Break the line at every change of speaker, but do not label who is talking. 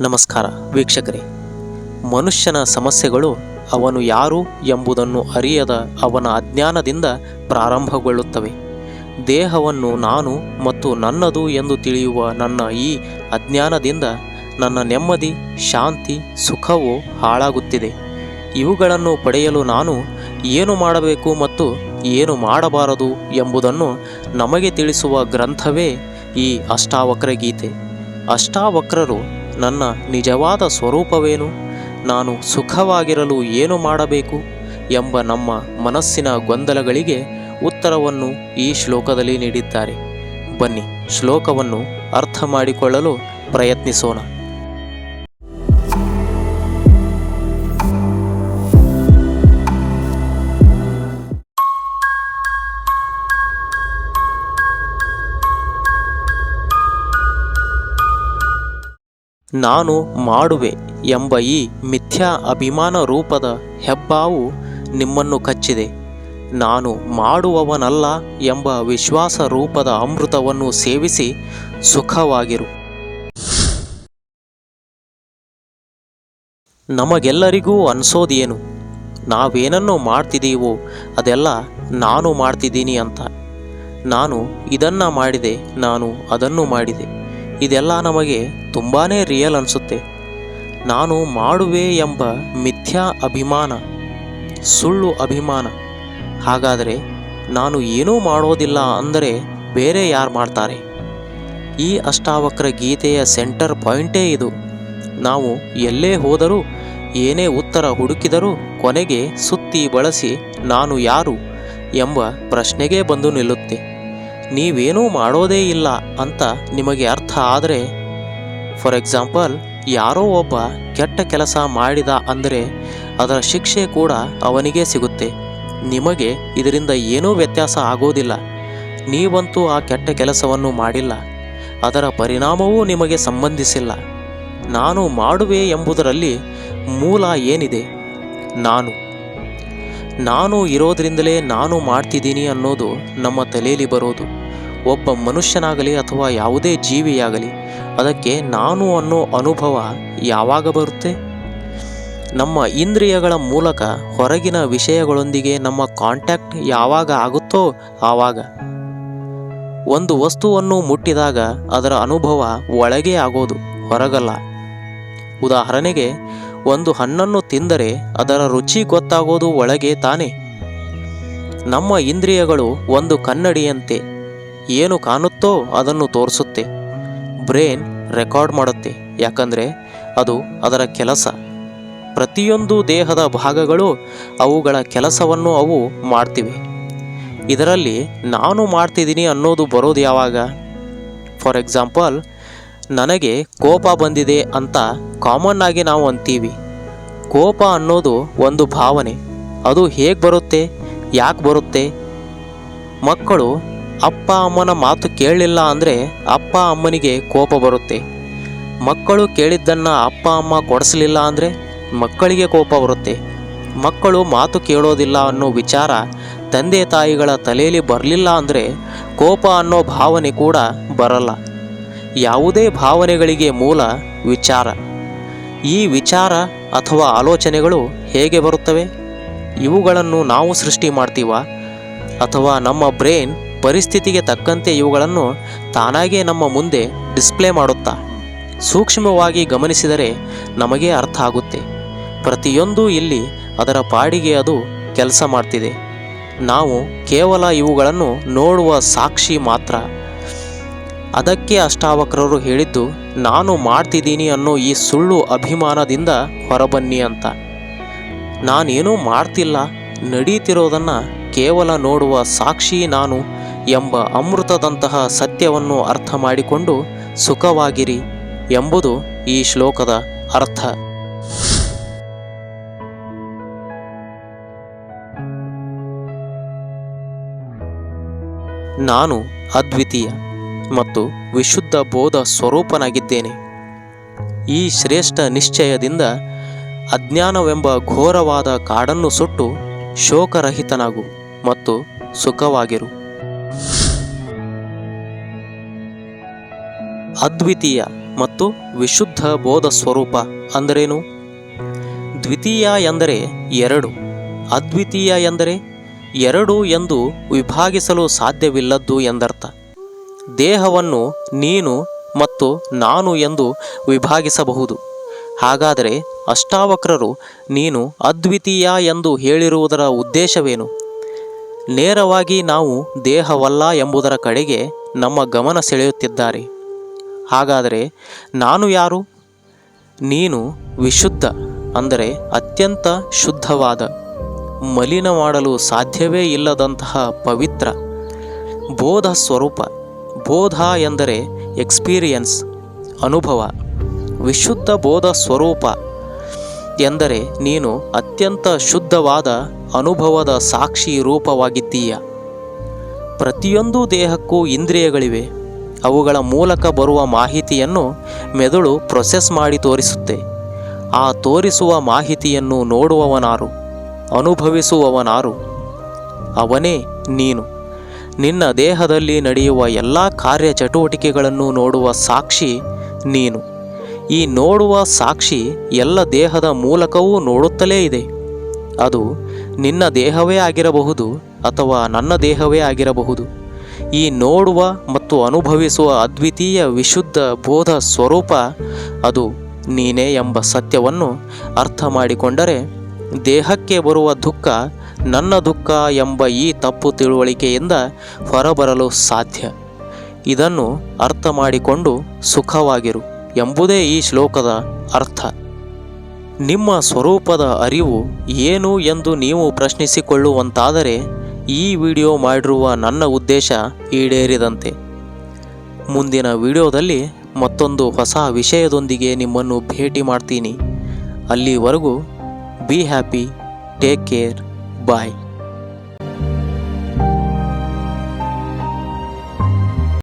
ನಮಸ್ಕಾರ ವೀಕ್ಷಕರೇ. ಮನುಷ್ಯನ ಸಮಸ್ಯೆಗಳು ಅವನು ಯಾರು ಎಂಬುದನ್ನು ಅರಿಯದ ಅವನ ಅಜ್ಞಾನದಿಂದ ಪ್ರಾರಂಭಗೊಳ್ಳುತ್ತವೆ. ದೇಹವನ್ನು ನಾನು ಮತ್ತು ನನ್ನದು ಎಂದು ತಿಳಿಯುವ ನನ್ನ ಈ ಅಜ್ಞಾನದಿಂದ ನನ್ನ ನೆಮ್ಮದಿ, ಶಾಂತಿ, ಸುಖವು ಹಾಳಾಗುತ್ತಿದೆ. ಇವುಗಳನ್ನು ಪಡೆಯಲು ನಾನು ಏನು ಮಾಡಬೇಕು ಮತ್ತು ಏನು ಮಾಡಬಾರದು ಎಂಬುದನ್ನು ನಮಗೆ ತಿಳಿಸುವ ಗ್ರಂಥವೇ ಈ ಅಷ್ಟಾವಕ್ರ ಗೀತೆ ಅಷ್ಟಾವಕ್ರರು ನನ್ನ ನಿಜವಾದ ಸ್ವರೂಪವೇನು? ನಾನು ಸುಖವಾಗಿರಲು ಏನು ಮಾಡಬೇಕು? ಎಂಬ ನಮ್ಮ ಮನಸ್ಸಿನ ಗೊಂದಲಗಳಿಗೆ ಉತ್ತರವನ್ನು ಈ ಶ್ಲೋಕದಲ್ಲಿ ನೀಡಿದ್ದಾರೆ. ಬನ್ನಿ ಶ್ಲೋಕವನ್ನು ಅರ್ಥ ಮಾಡಿಕೊಳ್ಳಲು ಪ್ರಯತ್ನಿಸೋಣ. ನಾನು ಮಾಡುವೆ ಎಂಬ ಈ ಮಿಥ್ಯಾ ಅಭಿಮಾನ ರೂಪದ ಹೆಬ್ಬಾವು ನಿಮ್ಮನ್ನು ಕಚ್ಚಿದೆ. ನಾನು ಮಾಡುವವನಲ್ಲ ಎಂಬ ವಿಶ್ವಾಸ ರೂಪದ ಅಮೃತವನ್ನು ಸೇವಿಸಿ ಸುಖವಾಗಿರು. ನಮಗೆಲ್ಲರಿಗೂ ಅನ್ಸೋದೇನು? ನಾವೇನನ್ನು ಮಾಡ್ತಿದ್ದೀವೋ ಅದೆಲ್ಲ ನಾನು ಮಾಡ್ತಿದ್ದೀನಿ ಅಂತ. ನಾನು ಇದನ್ನು ಮಾಡಿದೆ, ನಾನು ಅದನ್ನು ಮಾಡಿದೆ. ಇದೆಲ್ಲ ನಮಗೆ ತುಂಬಾ ರಿಯಲ್ ಅನಿಸುತ್ತೆ. ನಾನು ಮಾಡುವೆ ಎಂಬ ಮಿಥ್ಯಾ ಅಭಿಮಾನ, ಸುಳ್ಳು ಅಭಿಮಾನ. ಹಾಗಾದರೆ ನಾನು ಏನೂ ಮಾಡೋದಿಲ್ಲ ಅಂದರೆ ಬೇರೆ ಯಾರು ಮಾಡ್ತಾರೆ? ಈ ಅಷ್ಟಾವಕ್ರ ಗೀತೆಯ ಸೆಂಟರ್ ಪಾಯಿಂಟೇ ಇದು. ನಾವು ಎಲ್ಲೇ ಹೋದರೂ, ಏನೇ ಉತ್ತರ ಹುಡುಕಿದರೂ ಕೊನೆಗೆ ಸುತ್ತಿ ಬಳಸಿ ನಾನು ಯಾರು ಎಂಬ ಪ್ರಶ್ನೆಗೆ ಬಂದು ನಿಲ್ಲುತ್ತೆ. ನೀವೇನೂ ಮಾಡೋದೇ ಇಲ್ಲ ಅಂತ ನಿಮಗೆ ಅರ್ಥ ಆದರೆ ಫಾರ್ ಎಕ್ಸಾಂಪಲ್ ಯಾರೋ ಒಬ್ಬ ಕೆಟ್ಟ ಕೆಲಸ ಮಾಡಿದ ಅಂದರೆ ಅದರ ಶಿಕ್ಷೆ ಕೂಡ ಅವನಿಗೆ ಸಿಗುತ್ತೆ. ನಿಮಗೆ ಇದರಿಂದ ಏನೂ ವ್ಯತ್ಯಾಸ ಆಗೋದಿಲ್ಲ. ನೀವಂತೂ ಆ ಕೆಟ್ಟ ಕೆಲಸವನ್ನು ಮಾಡಿಲ್ಲ. ಅದರ ಪರಿಣಾಮವೂ ನಿಮಗೆ ಸಂಬಂಧಿಸಿಲ್ಲ. ನಾನು ಮಾಡುವೆ ಎಂಬುದರಲ್ಲಿ ಮೂಲ ಏನಿದೆ? ನಾನು. ನಾನು ಇರೋದ್ರಿಂದಲೇ ನಾನು ಮಾಡ್ತಿದ್ದೀನಿ ಅನ್ನೋದು ನಮ್ಮ ತಲೆಯಲ್ಲಿ ಬರೋದು. ಒಬ್ಬ ಮನುಷ್ಯನಾಗಲಿ ಅಥವಾ ಯಾವುದೇ ಜೀವಿಯಾಗಲಿ, ಅದಕ್ಕೆ ನಾನು ಅನ್ನೋ ಅನುಭವ ಯಾವಾಗ ಬರುತ್ತೆ? ನಮ್ಮ ಇಂದ್ರಿಯಗಳ ಮೂಲಕ ಹೊರಗಿನ ವಿಷಯಗಳೊಂದಿಗೆ ನಮ್ಮ ಕಾಂಟ್ಯಾಕ್ಟ್ ಯಾವಾಗ ಆಗುತ್ತೋ ಆವಾಗ. ಒಂದು ವಸ್ತುವನ್ನು ಮುಟ್ಟಿದಾಗ ಅದರ ಅನುಭವ ಒಳಗೆ ಆಗೋದು, ಹೊರಗಲ್ಲ. ಉದಾಹರಣೆಗೆ, ಒಂದು ಹಣ್ಣನ್ನು ತಿಂದರೆ ಅದರ ರುಚಿ ಗೊತ್ತಾಗೋದು ಒಳಗೆ ತಾನೆ. ನಮ್ಮ ಇಂದ್ರಿಯಗಳು ಒಂದು ಕನ್ನಡಿಯಂತೆ. ಏನು ಕಾಣುತ್ತೋ ಅದನ್ನು ತೋರಿಸುತ್ತೆ. ಬ್ರೇನ್ ರೆಕಾರ್ಡ್ ಮಾಡುತ್ತೆ, ಯಾಕಂದರೆ ಅದು ಅದರ ಕೆಲಸ. ಪ್ರತಿಯೊಂದು ದೇಹದ ಭಾಗಗಳು ಅವುಗಳ ಕೆಲಸವನ್ನು ಅವು ಮಾಡ್ತಿವೆ. ಇದರಲ್ಲಿ ನಾನು ಮಾಡ್ತಿದ್ದೀನಿ ಅನ್ನೋದು ಬರೋದು ಯಾವಾಗ? ಫಾರ್ ಎಕ್ಸಾಂಪಲ್ ನನಗೆ ಕೋಪ ಬಂದಿದೆ ಅಂತ ಕಾಮನ್ ಆಗಿ ನಾವು ಅಂತೀವಿ. ಕೋಪ ಅನ್ನೋದು ಒಂದು ಭಾವನೆ. ಅದು ಹೇಗೆ ಬರುತ್ತೆ, ಯಾಕೆ ಬರುತ್ತೆ? ಮಕ್ಕಳು ಅಪ್ಪ ಅಮ್ಮನ ಮಾತು ಕೇಳಲಿಲ್ಲ ಅಂದರೆ ಅಪ್ಪ ಅಮ್ಮನಿಗೆ ಕೋಪ ಬರುತ್ತೆ. ಮಕ್ಕಳು ಕೇಳಿದ್ದನ್ನು ಅಪ್ಪ ಅಮ್ಮ ಕೊಡಿಸಲಿಲ್ಲ ಅಂದರೆ ಮಕ್ಕಳಿಗೆ ಕೋಪ ಬರುತ್ತೆ. ಮಕ್ಕಳು ಮಾತು ಕೇಳೋದಿಲ್ಲ ಅನ್ನೋ ವಿಚಾರ ತಂದೆ ತಾಯಿಗಳ ತಲೆಯಲ್ಲಿ ಬರಲಿಲ್ಲ ಅಂದರೆ ಕೋಪ ಅನ್ನೋ ಭಾವನೆ ಕೂಡ ಬರಲ್ಲ. ಯಾವುದೇ ಭಾವನೆಗಳಿಗೆ ಮೂಲ ವಿಚಾರ. ಈ ವಿಚಾರ ಅಥವಾ ಆಲೋಚನೆಗಳು ಹೇಗೆ ಬರುತ್ತವೆ? ಇವುಗಳನ್ನು ನಾವು ಸೃಷ್ಟಿ ಮಾಡ್ತೀವ? ಅಥವಾ ನಮ್ಮ ಬ್ರೈನ್ ಪರಿಸ್ಥಿತಿಗೆ ತಕ್ಕಂತೆ ಇವುಗಳನ್ನು ತಾನಾಗೇ ನಮ್ಮ ಮುಂದೆ ಡಿಸ್ಪ್ಲೇ ಮಾಡುತ್ತಾ ಸೂಕ್ಷ್ಮವಾಗಿ ಗಮನಿಸಿದರೆ ನಮಗೆ ಅರ್ಥ ಆಗುತ್ತೆ. ಪ್ರತಿಯೊಂದು ಇಲ್ಲಿ ಅದರ ಪಾಡಿಗೆ ಅದು ಕೆಲಸ ಮಾಡ್ತಿದೆ. ನಾವು ಕೇವಲ ಇವುಗಳನ್ನು ನೋಡುವ ಸಾಕ್ಷಿ ಮಾತ್ರ. ಅದಕ್ಕೆ ಅಷ್ಟಾವಕ್ರರು ಹೇಳಿದ್ದು, ನಾನು ಮಾಡ್ತಿದ್ದೀನಿ ಅನ್ನೋ ಈ ಸುಳ್ಳು ಅಭಿಮಾನದಿಂದ ಹೊರಬನ್ನಿ ಅಂತ. ನಾನೇನೂ ಮಾಡ್ತಿಲ್ಲ. ನಡೀತಿರೋದನ್ನು ಕೇವಲ ನೋಡುವ ಸಾಕ್ಷಿ ನಾನು ಎಂಬ ಅಮೃತದಂತಹ ಸತ್ಯವನ್ನು ಅರ್ಥ ಮಾಡಿಕೊಂಡು ಸುಖವಾಗಿರಿ ಎಂಬುದು ಈ ಶ್ಲೋಕದ ಅರ್ಥ. ನಾನು ಅದ್ವಿತೀಯ ಮತ್ತು ವಿಶುದ್ಧ ಬೋಧ ಸ್ವರೂಪನಾಗಿದ್ದೇನೆ. ಈ ಶ್ರೇಷ್ಠ ನಿಶ್ಚಯದಿಂದ ಅಜ್ಞಾನವೆಂಬ ಘೋರವಾದ ಕಾಡನ್ನು ಸುಟ್ಟು ಶೋಕರಹಿತನಾಗು ಮತ್ತು ಸುಖವಾಗಿರು. ಅದ್ವಿತೀಯ ಮತ್ತು ವಿಶುದ್ಧ ಬೋಧ ಸ್ವರೂಪ ಅಂದರೇನು? ದ್ವಿತೀಯ ಎಂದರೆ ಎರಡು, ಅದ್ವಿತೀಯ ಎಂದರೆ ಎರಡು ಎಂದು ವಿಭಾಗಿಸಲು ಸಾಧ್ಯವಿಲ್ಲದ್ದು ಎಂದರ್ಥ. ದೇಹವನ್ನು ನೀನು ಮತ್ತು ನಾನು ಎಂದು ವಿಭಾಗಿಸಬಹುದು. ಹಾಗಾದರೆ ಅಷ್ಟಾವಕ್ರರು ನೀನು ಅದ್ವಿತೀಯ ಎಂದು ಹೇಳಿರುವುದರ ಉದ್ದೇಶವೇನು? ನೇರವಾಗಿ ನಾವು ದೇಹವಲ್ಲ ಎಂಬುದರ ಕಡೆಗೆ ನಮ್ಮ ಗಮನ ಸೆಳೆಯುತ್ತಿದ್ದಾರೆ. ಹಾಗಾದರೆ ನಾನು ಯಾರು? ನೀನು ವಿಶುದ್ಧ, ಅಂದರೆ ಅತ್ಯಂತ ಶುದ್ಧವಾದ ಮಲಿನ ಮಾಡಲು ಸಾಧ್ಯವೇ ಇಲ್ಲದಂತಹ ಪವಿತ್ರ, ಬೋಧ ಸ್ವರೂಪ, ಬೋಧ ಎಂದರೆ ಎಕ್ಸ್ಪೀರಿಯನ್ಸ್, ಅನುಭವ, ವಿಶುದ್ಧ ಬೋಧ ಸ್ವರೂಪ, ಎಂದರೆ ನೀನು ಅತ್ಯಂತ ಶುದ್ಧವಾದ ಅನುಭವದ ಸಾಕ್ಷಿ ರೂಪವಾಗಿದ್ದೀಯ? ಪ್ರತಿಯೊಂದು ದೇಹಕ್ಕೂ ಇಂದ್ರಿಯಗಳಿವೆ. ಅವುಗಳ ಮೂಲಕ ಬರುವ ಮಾಹಿತಿಯನ್ನು ಮೆದುಳು ಪ್ರೊಸೆಸ್ ಮಾಡಿ ತೋರಿಸುತ್ತೆ. ಆ ತೋರಿಸುವ ಮಾಹಿತಿಯನ್ನು ನೋಡುವವನಾರು, ಅನುಭವಿಸುವವನಾರು. ಅವನೇ ನೀನು. ನಿನ್ನ ದೇಹದಲ್ಲಿ ನಡೆಯುವ ಎಲ್ಲ ಕಾರ್ಯಚಟುವಟಿಕೆಗಳನ್ನು ನೋಡುವ ಸಾಕ್ಷಿ ನೀನು. ಈ ನೋಡುವ ಸಾಕ್ಷಿ ಎಲ್ಲ ದೇಹದ ಮೂಲಕವೂ ನೋಡುತ್ತಲೇ ಇದೆ. ಅದು ನಿನ್ನ ದೇಹವೇ ಆಗಿರಬಹುದು ಅಥವಾ ನನ್ನ ದೇಹವೇ ಆಗಿರಬಹುದು. ಈ ನೋಡುವ ಮತ್ತು ಅನುಭವಿಸುವ ಅದ್ವಿತೀಯ ವಿಶುದ್ಧ ಬೋಧ ಸ್ವರೂಪ ಅದು ನೀನೇ ಎಂಬ ಸತ್ಯವನ್ನು ಅರ್ಥ ಮಾಡಿಕೊಂಡರೆ ದೇಹಕ್ಕೆ ಬರುವ ದುಃಖ ನನ್ನ ದುಃಖ ಎಂಬ ಈ ತಪ್ಪು ತಿಳುವಳಿಕೆಯಿಂದ ಹೊರಬರಲು ಸಾಧ್ಯ. ಇದನ್ನು ಅರ್ಥ ಮಾಡಿಕೊಂಡು ಸುಖವಾಗಿರು ಎಂಬುದೇ ಈ ಶ್ಲೋಕದ ಅರ್ಥ. ನಿಮ್ಮ ಸ್ವರೂಪದ ಅರಿವು ಏನು ಎಂದು ನೀವು ಪ್ರಶ್ನಿಸಿಕೊಳ್ಳುವಂತಾದರೆ ಈ ವಿಡಿಯೋ ಮಾಡಿರುವ ನನ್ನ ಉದ್ದೇಶ ಈಡೇರಿದಂತೆ. ಮುಂದಿನ ವಿಡಿಯೋದಲ್ಲಿ ಮತ್ತೊಂದು ಹೊಸ ವಿಷಯದೊಂದಿಗೆ ನಿಮ್ಮನ್ನು ಭೇಟಿ ಮಾಡ್ತೀನಿ. ಅಲ್ಲಿವರೆಗೂ be happy take care bye